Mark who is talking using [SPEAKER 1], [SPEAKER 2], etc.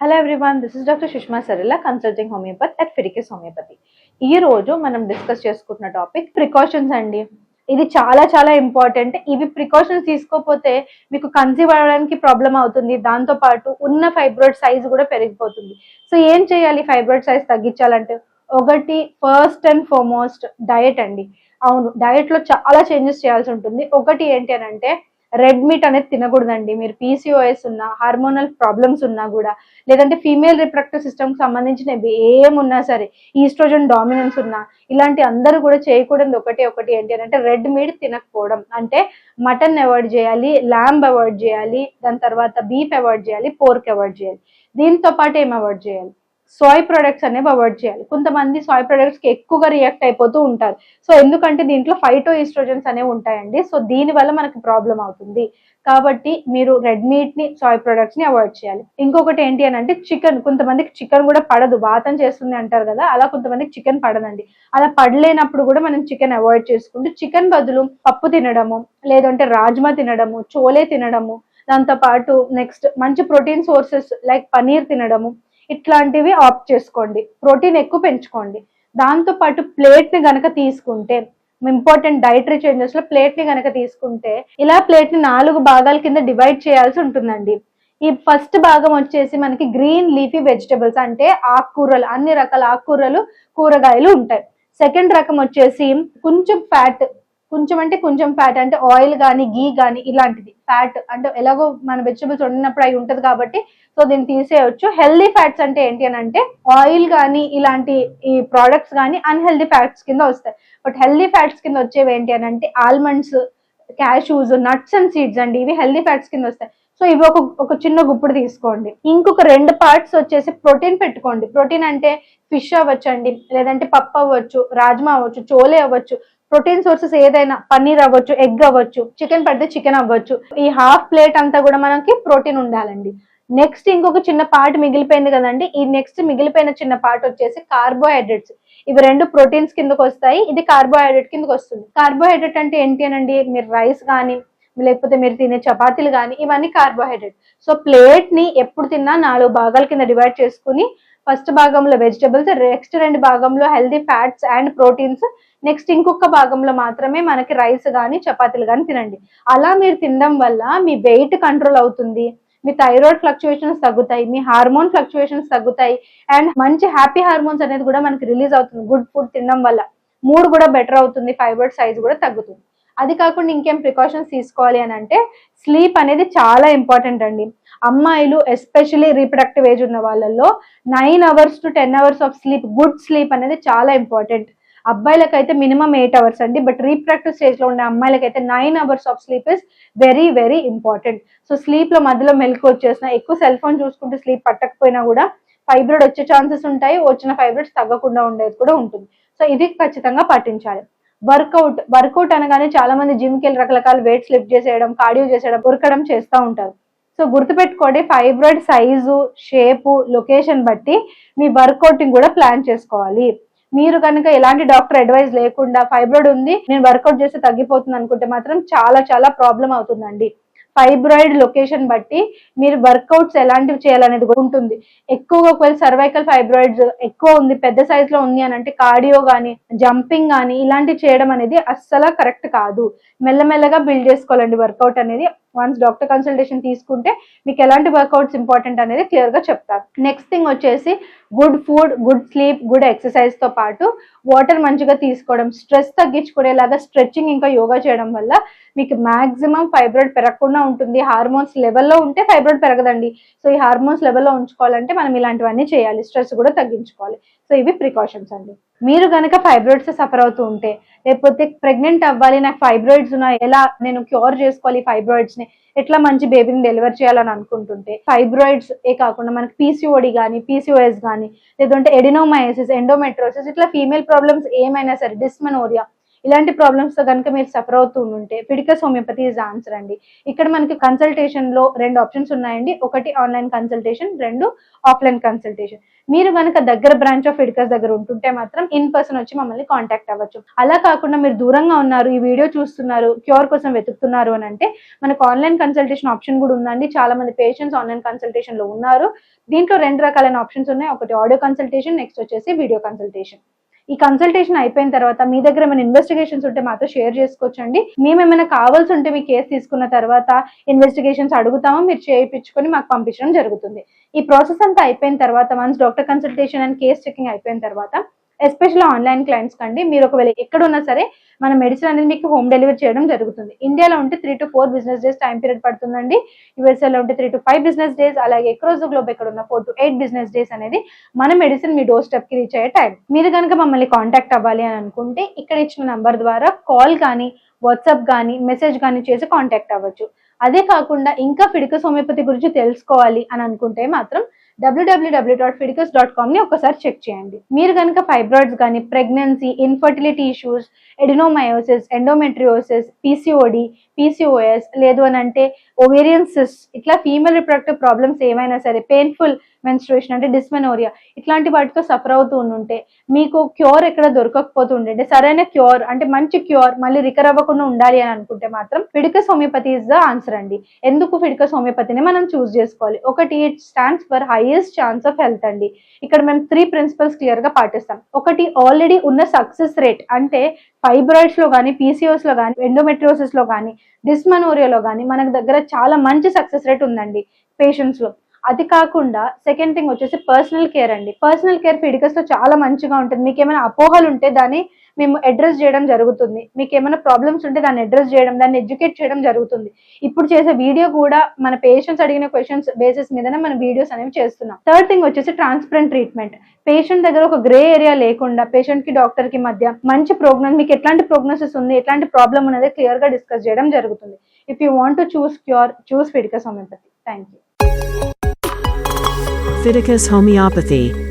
[SPEAKER 1] Hello everyone this is doctor Sushma Sarilla consulting homeopathy at ఫిరికిస్ homeopathy ఈ రోజు మనం discuss చేసుకుంటున్న టాపిక్ ప్రికాషన్స్ అండి. ఇది చాలా చాలా ఇంపార్టెంట్ ఇవి ప్రికాషన్స్ తీసుకోకపోతే మీకు కన్సీవ్ అవ్వడానికి ప్రాబ్లం అవుతుంది. దాంతో పాటు ఉన్న ఫైబ్రాయిడ్ సైజ్ కూడా పెరిగిపోతుంది. సో ఏం చేయాలి ఫైబ్రాయిడ్ సైజ్ తగ్గించాలంటే? ఒకటి ఫస్ట్ అండ్ ఫార్మోస్ట్ డయట్ అండి. అవును డయట్లో చాలా చేంజెస్ చేయాల్సి ఉంటుంది. ఒకటి ఏంటి అని అంటే రెడ్ మీట్ అనేది తినకూడదండి. మీరు పీసీఓఎస్ ఉన్నా హార్మోనల్ ప్రాబ్లమ్స్ ఉన్నా కూడా లేదంటే ఫీమేల్ రిప్రొడక్టివ్ సిస్టమ్ సంబంధించినవి ఏమున్నా సరే ఈస్ట్రోజన్ డామినెన్స్ ఉన్నా ఇలాంటి అందరూ కూడా చేయకూడదు ఒకటి ఒకటి ఏంటి అని అంటే రెడ్ మీట్ తినకపోవడం. అంటే మటన్ అవాయిడ్ చేయాలి ల్యాంబ్ అవాయిడ్ చేయాలి దాని తర్వాత బీఫ్ అవాయిడ్ చేయాలి పోర్క్ అవాయిడ్ చేయాలి. దీంతో పాటు ఏం అవాయిడ్ చేయాలి? సాయ్ ప్రొడక్ట్స్ అనేవి అవాయిడ్ చేయాలి. కొంతమంది సాయ్ ప్రొడక్ట్స్కి ఎక్కువగా రియాక్ట్ అయిపోతూ ఉంటారు. సో ఎందుకంటే దీంట్లో ఫైటో ఈస్ట్రోజన్స్ అనేవి ఉంటాయండి. సో దీని వల్ల మనకి ప్రాబ్లం అవుతుంది. కాబట్టి మీరు రెడ్ మీట్ని సాయ్ ప్రొడక్ట్స్ని అవాయిడ్ చేయాలి. ఇంకొకటి ఏంటి అని అంటే చికెన్ కొంతమందికి చికెన్ కూడా పడదు. వాతం చేస్తుంది అంటారు కదా అలా కొంతమందికి చికెన్ పడదండి. అలా పడలేనప్పుడు కూడా మనం చికెన్ అవాయిడ్ చేసుకుంటూ చికెన్ బదులు పప్పు తినడము లేదంటే రాజ్మా తినడము చోలే తినడము దాంతో పాటు నెక్స్ట్ మంచి ప్రోటీన్ సోర్సెస్ లైక్ పనీర్ తినడము ఇట్లాంటివి ఆప్ట్ చేసుకోండి. ప్రోటీన్ ఎక్కువ పెంచుకోండి. దాంతో పాటు ప్లేట్ని గనక తీసుకుంటే ఇంపార్టెంట్ డైటరీ చేంజెస్లో ప్లేట్ని గనక తీసుకుంటే ఇలా ప్లేట్ని నాలుగు భాగాల కింద డివైడ్ చేయాల్సి ఉంటుందండి. ఈ ఫస్ట్ భాగం వచ్చేసి మనకి గ్రీన్ లీఫీ వెజిటబుల్స్ అంటే ఆకుకూరలు అన్ని రకాల ఆకుకూరలు కూరగాయలు ఉంటాయి. సెకండ్ రకం వచ్చేసి కొంచెం ఫ్యాట్ కొంచెం అంటే కొంచెం ఫ్యాట్ అంటే ఆయిల్ కానీ గీ కానీ ఇలాంటిది. ఫ్యాట్ అంటే ఎలాగో మన వెజిటబుల్స్ వండినప్పుడు అవి ఉంటుంది కాబట్టి సో దీన్ని తీసేయచ్చు. హెల్దీ ఫ్యాట్స్ అంటే ఏంటి అని అంటే ఆయిల్ కానీ ఇలాంటి ఈ ప్రోడక్ట్స్ కానీ అన్హెల్దీ ఫ్యాట్స్ కింద వస్తాయి. బట్ హెల్దీ ఫ్యాట్స్ కింద వచ్చేవి ఏంటి అని అంటే almonds cashews nuts and seeds అండి. ఇవి హెల్దీ ఫ్యాట్స్ కింద వస్తాయి. సో ఇవి ఒక ఒక చిన్న గుప్పుడు తీసుకోండి. ఇంకొక రెండు పార్ట్స్ వచ్చేసి ప్రోటీన్ పెట్టుకోండి. ప్రోటీన్ అంటే ఫిష్ అవ్వచ్చు అండి లేదంటే పప్పు అవ్వచ్చు రాజ్మా అవ్వచ్చు చోలే అవ్వచ్చు. ప్రోటీన్ సోర్సెస్ ఏదైనా పన్నీర్ అవ్వచ్చు ఎగ్ అవ్వచ్చు చికెన్ పడితే చికెన్ అవ్వచ్చు. ఈ హాఫ్ ప్లేట్ అంతా కూడా మనకి ప్రోటీన్ ఉండాలండి. నెక్స్ట్ ఇంకొక చిన్న పార్ట్ మిగిలిపోయింది కదండి. ఈ నెక్స్ట్ మిగిలిపోయిన చిన్న పార్ట్ వచ్చేసి కార్బోహైడ్రేట్స్. ఇవి రెండు ప్రోటీన్స్ కిందకు వస్తాయి. ఇది కార్బోహైడ్రేట్ కిందకు వస్తుంది. కార్బోహైడ్రేట్ అంటే ఏంటి అనండి? మీరు రైస్ కానీ లేకపోతే మీరు తినే చపాతీలు కానీ ఇవన్నీ కార్బోహైడ్రేట్. సో ప్లేట్ని ఎప్పుడు తిన్నా నాలుగు భాగాల కింద డివైడ్ చేసుకుని ఫస్ట్ భాగంలో వెజిటబుల్స్ నెక్స్ట్ రెండు భాగంలో healthy fats and proteins next ఇంకొక భాగంలో మాత్రమే మనకి రైస్ కానీ చపాతీలు కానీ తినండి. అలా మీరు తినడం వల్ల మీ వెయిట్ కంట్రోల్ అవుతుంది. మీ థైరాయిడ్ ఫ్లక్చుయేషన్స్ తగ్గుతాయి మీ హార్మోన్ ఫ్లక్చుయేషన్స్ తగ్గుతాయి. అండ్ మంచి హ్యాపీ హార్మోన్స్ అనేది కూడా మనకి రిలీజ్ అవుతుంది. గుడ్ ఫుడ్ తినడం వల్ల మూడ్ కూడా బెటర్ అవుతుంది ఫైబర్ సైజ్ కూడా తగ్గుతుంది. అది కాకుండా ఇంకేం ప్రికాషన్స్ తీసుకోవాలి అని అంటే స్లీప్ అనేది చాలా ఇంపార్టెంట్ అండి. అమ్మాయిలు ఎస్పెషలీ రీప్రొడక్టివ్ ఏజ్ ఉన్న వాళ్ళల్లో nine hours to ten hours of sleep good sleep అనేది చాలా ఇంపార్టెంట్ అబ్బాయిలకైతే మినిమం ఎయిట్ అవర్స్ అండి బట్ రీప్రాక్టివ్ స్టేజ్లో ఉండే అమ్మాయిలకైతే nine hours of sleep is very very important. So స్లీప్లో మధ్యలో మెలకు వచ్చేసిన ఎక్కువ సెల్ ఫోన్ చూసుకుంటూ స్లీప్ పట్టకపోయినా కూడా ఫైబ్రాయిడ్ వచ్చే ఛాన్సెస్ ఉంటాయి వచ్చిన ఫైబ్రాయిడ్స్ తగ్గకుండా ఉండేది కూడా ఉంటుంది. సో ఇది ఖచ్చితంగా పాటించాలి. వర్కౌట్ వర్కౌట్ అనగానే చాలా మంది జిమ్కి వెళ్ళి రకరకాల వెయిట్స్ లిఫ్ట్ చేసేయడం కార్డియో చేసేయడం ఉరకడం చేస్తూ ఉంటారు. సో గుర్తుపెట్టుకోండి ఫైబ్రాయిడ్ సైజు షేపు లొకేషన్ బట్టి మీ వర్కౌటింగ్ కూడా ప్లాన్ చేసుకోవాలి. మీరు కనుక ఎలాంటి డాక్టర్ అడ్వైస్ లేకుండా ఫైబ్రాయిడ్ ఉంది నేను వర్కౌట్ చేస్తే తగ్గిపోతుంది అనుకుంటే మాత్రం చాలా చాలా ప్రాబ్లం అవుతుందండి. ఫైబ్రాయిడ్ లొకేషన్ బట్టి మీరు వర్కౌట్స్ ఎలాంటివి చేయాలనేది కూడా ఉంటుంది. ఎక్కువగా ఒకవేళ సర్వైకల్ ఫైబ్రాయిడ్స్ ఎక్కువ ఉంది పెద్ద సైజ్లో ఉంది అని అంటే కార్డియో కానీ జంపింగ్ కానీ ఇలాంటివి చేయడం అనేది అస్సలు కరెక్ట్ కాదు. మెల్లమెల్లగా బిల్డ్ చేసుకోవాలండి వర్కౌట్ అనేది. వన్స్ డాక్టర్ కన్సల్టేషన్ తీసుకుంటే మీకు ఎలాంటి వర్కౌట్స్ ఇంపార్టెంట్ అనేది క్లియర్గా చెప్తారు. నెక్స్ట్ థింగ్ వచ్చేసి good food good sleep good ఎక్సర్సైజ్తో పాటు వాటర్ మంచిగా తీసుకోవడం స్ట్రెస్ తగ్గించుకునేలాగా స్ట్రెచ్చింగ్ ఇంకా యోగా చేయడం వల్ల మీకు మాక్సిమం ఫైబ్రాయిడ్ పెరగకుండా ఉంటుంది. హార్మోన్స్ లెవెల్లో ఉంటే ఫైబ్రాయిడ్ పెరగదండి. సో ఈ హార్మోన్స్ లెవెల్లో ఉంచుకోవాలంటే మనం ఇలాంటివన్నీ చేయాలి. స్ట్రెస్ కూడా తగ్గించుకోవాలి. సో ఇవి ప్రికాషన్స్ అండి. మీరు కనుక ఫైబ్రాయిడ్స్ సఫర్ అవుతూ ఉంటే లేకపోతే ప్రెగ్నెంట్ అవ్వాలి నాకు ఫైబ్రాయిడ్స్ ఉన్నాయి ఎలా నేను క్యూర్ చేసుకోవాలి ఫైబ్రాయిడ్స్ని ఎట్లా మంచి బేబీని డెలివర్ చేయాలని అనుకుంటుంటే ఫైబ్రాయిడ్స్ ఏ కాకుండా మనకి పీసీఓడి కానీ పీసీఓఎస్ కానీ లేదంటే ఎడినోమయోసిస్ ఎండోమెట్రోసిస్ ఇట్లా ఫీమేల్ ప్రాబ్లమ్స్ ఏమైనా సరే డిస్మనోరియా ఇలాంటి ప్రాబ్లమ్స్తో కనుక మీరు సఫర్ అవుతూ ఉంటే ఫిడికస్ హోమియోపతి ఇస్ ఆన్సర్ అండి. ఇక్కడ మనకి కన్సల్టేషన్లో రెండు ఆప్షన్స్ ఉన్నాయండి. ఒకటి ఆన్లైన్ కన్సల్టేషన్ రెండు ఆఫ్లైన్ కన్సల్టేషన్ మీరు కనుక దగ్గర బ్రాంచ్ ఆఫ్ ఫిడికస్ దగ్గర ఉంటుంటే మాత్రం ఇన్ పర్సన్ వచ్చి మమ్మల్ని కాంటాక్ట్ అవ్వచ్చు. అలా కాకుండా మీరు దూరంగా ఉన్నారు ఈ వీడియో చూస్తున్నారు క్యూర్ కోసం వెతుకుతున్నారు అని అంటే మనకు ఆన్లైన్ కన్సల్టేషన్ ఆప్షన్ కూడా ఉందండి. చాలా మంది పేషెంట్స్ ఆన్లైన్ కన్సల్టేషన్లో ఉన్నారు. దీంట్లో రెండు రకాలైన ఆప్షన్స్ ఉన్నాయి. ఒకటి ఆడియో కన్సల్టేషన్ నెక్స్ట్ వచ్చేసి వీడియో కన్సల్టేషన్ ఈ కన్సల్టేషన్ అయిపోయిన తర్వాత మీ దగ్గర ఏమైనా ఇన్వెస్టిగేషన్స్ ఉంటే మాతో షేర్ చేసుకోవచ్చండి. మేము ఏమైనా కావాల్సి ఉంటే మీ కేసు తీసుకున్న తర్వాత ఇన్వెస్టిగేషన్స్ అడుగుతామో మీరు చేయించుకొని మాకు పంపించడం జరుగుతుంది. ఈ ప్రాసెస్ అంతా అయిపోయిన తర్వాత once doctor consultation and case checking అయిపోయిన తర్వాత ఎస్పెషల్లీ ఆన్లైన్ క్లయింట్స్ కండి. మీరు ఒకవేళ ఎక్కడ ఉన్నా సరే మన మెడిసిన్ అనేది మీకు హోమ్ డెలివరీ చేయడం జరుగుతుంది. ఇండియాలో ఉంటే three to four business days time period పడుతుందండి. యూఎస్ఏలో ఉంటే three to five business days అలాగే ఎక్రోజ్ గ్లోబ్ ఎక్కడ ఉన్న four to eight business days అనేది మన మెడిసిన్ మీ డోర్ స్టెప్కి రీచ్ అయ్యే టైం మీరు కనుక మమ్మల్ని కాంటాక్ట్ అవ్వాలి అని అనుకుంటే ఇక్కడ ఇచ్చిన నంబర్ ద్వారా కాల్ కానీ వాట్సాప్ కానీ మెసేజ్ కానీ చేసి కాంటాక్ట్ అవ్వచ్చు. అదే కాకుండా ఇంకా ఫిడికస్ హోమియోపతి గురించి తెలుసుకోవాలి అని అనుకుంటే మాత్రం డబ్ల్యూడబ్ల్యూడబ్ల్యూ డాట్ ఫిడికస్ డాట్ కామ్ని ఒకసారి చెక్ చేయండి. మీరు కనుక ఫైబ్రాయిడ్స్ కానీ pregnancy infertility issues adenomyosis endometriosis PCOD PCOS లేదు అని అంటే ఓవేరియన్సిస్ ఇట్లా ఫీమేల్ రిప్రొడక్టివ్ ప్రాబ్లమ్స్ ఏమైనా సరే పెయిన్ఫుల్ మెన్స్ట్రుయేషన్ అంటే డిస్మెనోరియా ఇట్లాంటి వాటితో సఫర్ అవుతూ ఉంటే మీకు క్యూర్ ఎక్కడ దొరకకపోతుండే అంటే సరైన క్యూర్ అంటే మంచి క్యూర్ మళ్ళీ రికర్ అవ్వకుండా ఉండాలి అని అనుకుంటే మాత్రం Fidicus homeopathy is the answer అండి. ఎందుకు ఫిడికస్ హోమియోపతిని మనం చూస్ చేసుకోవాలి? ఒకటి it stands for highest chance of health అండి. ఇక్కడ మేము త్రీ ప్రిన్సిపల్స్ క్లియర్గా పాటిస్తాం. ఒకటి ఆల్రెడీ ఉన్న సక్సెస్ రేట్ అంటే ఫైబ్రాయిడ్స్లో కానీ పీసీఓస్లో కానీ ఎండోమెట్రియోసిస్లో కానీ డిస్మనోరియాలో కానీ మనకు దగ్గర చాలా మంచి సక్సెస్ రేట్ ఉందండి. పేషెంట్స్లో. అది కాకుండా సెకండ్ థింగ్ వచ్చేసి పర్సనల్ కేర్ అండి. పర్సనల్ కేర్ ఫిడికస్లో చాలా మంచిగా ఉంటుంది. మీకు ఏమైనా అపోహలు ఉంటే దాన్ని మేము అడ్రస్ చేయడం జరుగుతుంది. మీకు ఏమైనా ప్రాబ్లమ్స్ ఉంటే దాన్ని అడ్రస్ చేయడం దాన్ని ఎడ్యుకేట్ చేయడం జరుగుతుంది. ఇప్పుడు చేసే వీడియో కూడా మన పేషెంట్స్ అడిగిన క్వశ్చన్స్ బేసిస్ మీదనే మన వీడియోస్ అనేవి చేస్తున్నాం. థర్డ్ థింగ్ వచ్చేసి ట్రాన్స్పరెంట్ ట్రీట్మెంట్ పేషెంట్ దగ్గర ఒక గ్రే ఏరియా లేకుండా పేషెంట్కి డాక్టర్కి మధ్య మంచి ప్రోగ్నోస్ మీకు ఎట్లాంటి ప్రోగ్నోసిస్ ఉంది ఎట్లాంటి ప్రాబ్లం అనేది క్లియర్గా డిస్కస్ చేయడం జరుగుతుంది. If you want to choose cure choose Fidicus homeopathy thank you
[SPEAKER 2] Leviticus Homeopathy